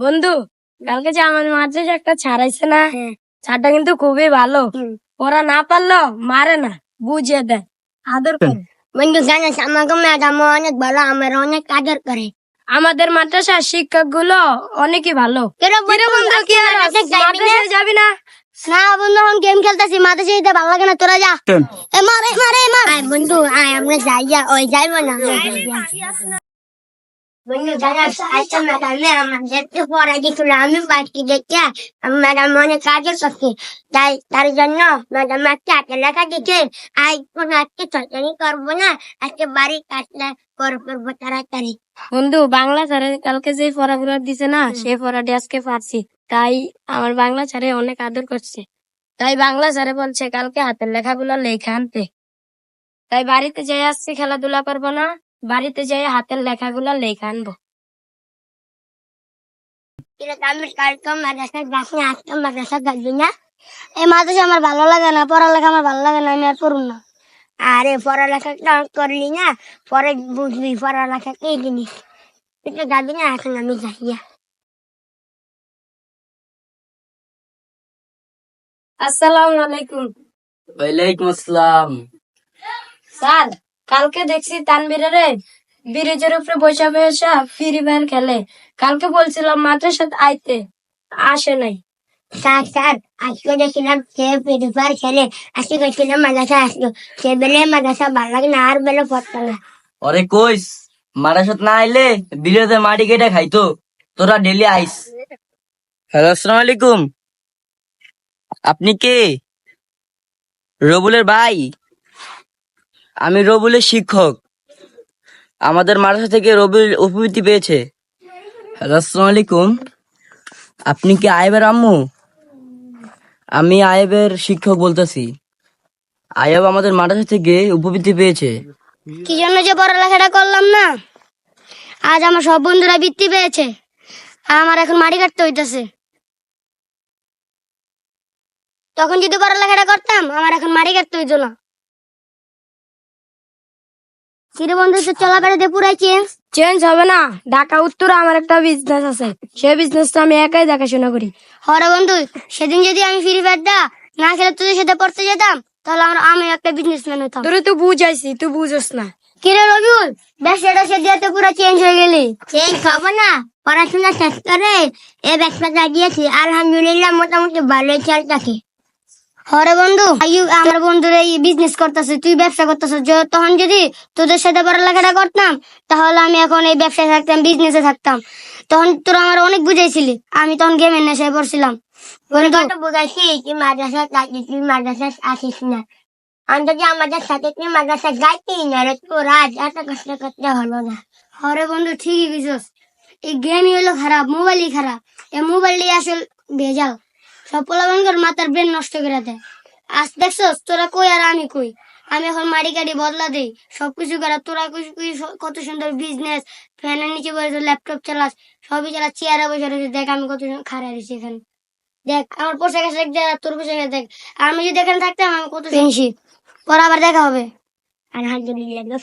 বন্ধু কালকে যে আমার মাদ্রাসা একটা ছাড়াইছে না ছাড়টা কিন্তু খুবই ভালো। ওরা না পারল মারে না বুঝিয়ে দেয় আদর করে। বন্ধু জানিস আমাকে ম্যাডাম অনেক ভালো আমার অনেক আদর করে। আমাদের মাদ্রাসার শিক্ষকগুলো অনেকই ভালো। যাবি না? না? বন্ধু এখন গেম খেলতেছি মাথা যেতে ভালো লাগে না তোরা যা। এ মার মার মার। বন্ধু আয় আমরা যাই ওই যাইবো না। আমরা যাই যা। বন্ধু জানাস আজকে আমাদেরকে পড়া দিয়েছিল আমি বাড়ি দেখে ম্যাডাম অনেক কাজের করছে তাই তার জন্য ম্যাডাম একটা হাতে লেখা দিচ্ছে আজ কোনো আজকে চটনি করব না আজকে বাড়ি কাজটা করে করব তাড়াতাড়ি বন্ধু বাংলা স্যারে কালকে যে পড়াগুলো দিছে না সেই পড়াটি আজকে পারছি তাই আমার বাংলা স্যারে অনেক আদর করছে। তাই বাংলা স্যারে বলছে কালকে হাতের লেখাগুলো লেখা আনতে। তাই বাড়িতে যাই আসছি খেলাধুলা করব না। বাড়িতে যাই হাতের লেখাগুলো লেখা আনব। আমি কালকে মাদ্রাসা যাচ্ছি আজকে মাদ্রাসা যাচ্ছি না। এই মাদ্রাসা আমার ভালো লাগে না পড়ালেখা আমার ভালো লাগে না আমি আর পড়ুন না। আরে পড়ালেখা করলি না পরে বুঝবি পড়ালেখা কি জিনিস। তুই তো যাবি না এখন আমি যাই না। আসসালামু আলাইকুম। ওয়ালাইকুম আসসালাম। স্যার কালকে দেখছি তানবীরে ব্রিজের উপরে বসে বসে ফ্রি ফায়ার খেলে। কালকে বলছিলাম মাদ্রাসাতে আইতে। আসে নাই। স্যার স্যার আজকে দেখছিলাম সে ফ্রি খেলে আজকে দেখছিলাম মাদ্রাসা আসলো সে বেলে মাদ্রাসা ভালো লাগে না আর বেলে পড়তো না। ওরে কইস মারাসাত না আইলে বিলেতে মাটি কেটে খাইতো। তোরা ডেলি আইস। হ্যালো আসসালামু আলাইকুম। আপনি কে? রবুলের ভাই? আমি রবুলের শিক্ষক। আমাদের মাদ্রাসা থেকে রবুল উপবৃত্তি পেয়েছে। হ্যালো আসসালামু আলাইকুম আপনি কি আয়েবের আম্মু? আমি আয়েবের শিক্ষক বলতেছি। আয়েব আমাদের মাদ্রাসা থেকে উপবৃত্তি পেয়েছে। কি জন্য যে পড়ালেখাটা করলাম না? আজ আমার সব বন্ধুরা বৃত্তি পেয়েছে। আমার এখন মাটি কাটতে হইতেছে। তখন যদি পড়ালেখাটা করতাম, আমার এখন মাটি কাটতে হইতো না। চির বন্ধু তো চলাফেরাতে পুরাই চেঞ্জ চেঞ্জ হবে না। ঢাকা উত্তরে আমার একটা বিজনেস আছে। সেই বিজনেসটা আমি একাই দেখাশোনা করি। হরে বন্ধু সেদিন যদি আমি ফ্রি ফায়ারটা না খেলে তোদের সাথে পড়তে যেতাম তাহলে আমার আমি একটা বিজনেসম্যান হতাম। তোরে তুই বুঝাইছি তুই বুঝোস না। কিরে রবিউল ব্যবসাটা সে দিয়ে তো পুরো চেঞ্জ হয়ে গেলি। চেঞ্জ হবে না। পড়াশোনা শেষ করে এই ব্যবসাটা দিয়েছি আলহামদুলিল্লাহ মোটামুটি ভালোই চলতেছে। হরে বন্ধু আমার বন্ধুরা এই বিজনেস করতেছে তুই ব্যবসা করতেছ। তখন যদি তোদের সাথে পড়ালেখাটা করতাম তাহলে আমি এখন এই ব্যবসায় থাকতাম বিজনেসে থাকতাম। তখন তোরা আমার অনেক বুঝাইছিলি আমি তখন গেমের নেশায় পড়ছিলাম। বন্ধু বুঝাইছি তুই মাদ্রাসা তুই মাদ্রাসা আসিস না। অন্তত আমাদের সাথে তুই মাদ্রাসা যাইতেই না রে তোর আজ এত কষ্ট করতে হলো না। হরে বন্ধু ঠিকই বুঝোস এই গেমই হলো খারাপ মোবাইলই খারাপ। এই মোবাইলই আসল ভেজাল। সব পোলাবানগর মাথার ব্রেন নষ্ট করে দেয়। আজ দেখছস তোরা কই আর আমি কই? আমি এখন মাড়ি কাড়ি বদলা দেই সবকিছু করা। তোরা কত সুন্দর বিজনেস ফ্যানের নিচে বসে ল্যাপটপ চালাস সবই চালাস চেয়ারে বসে রয়েছে দেখ আমি কত খারাপ রয়েছি এখানে। দেখ আমার পোশাক আশাক দেখ আর তোর পোশাক দেখ। আমি যদি এখানে থাকতাম আমি কত ফেন্সি পর আবার দেখা হবে। আলহামদুলিল্লাহ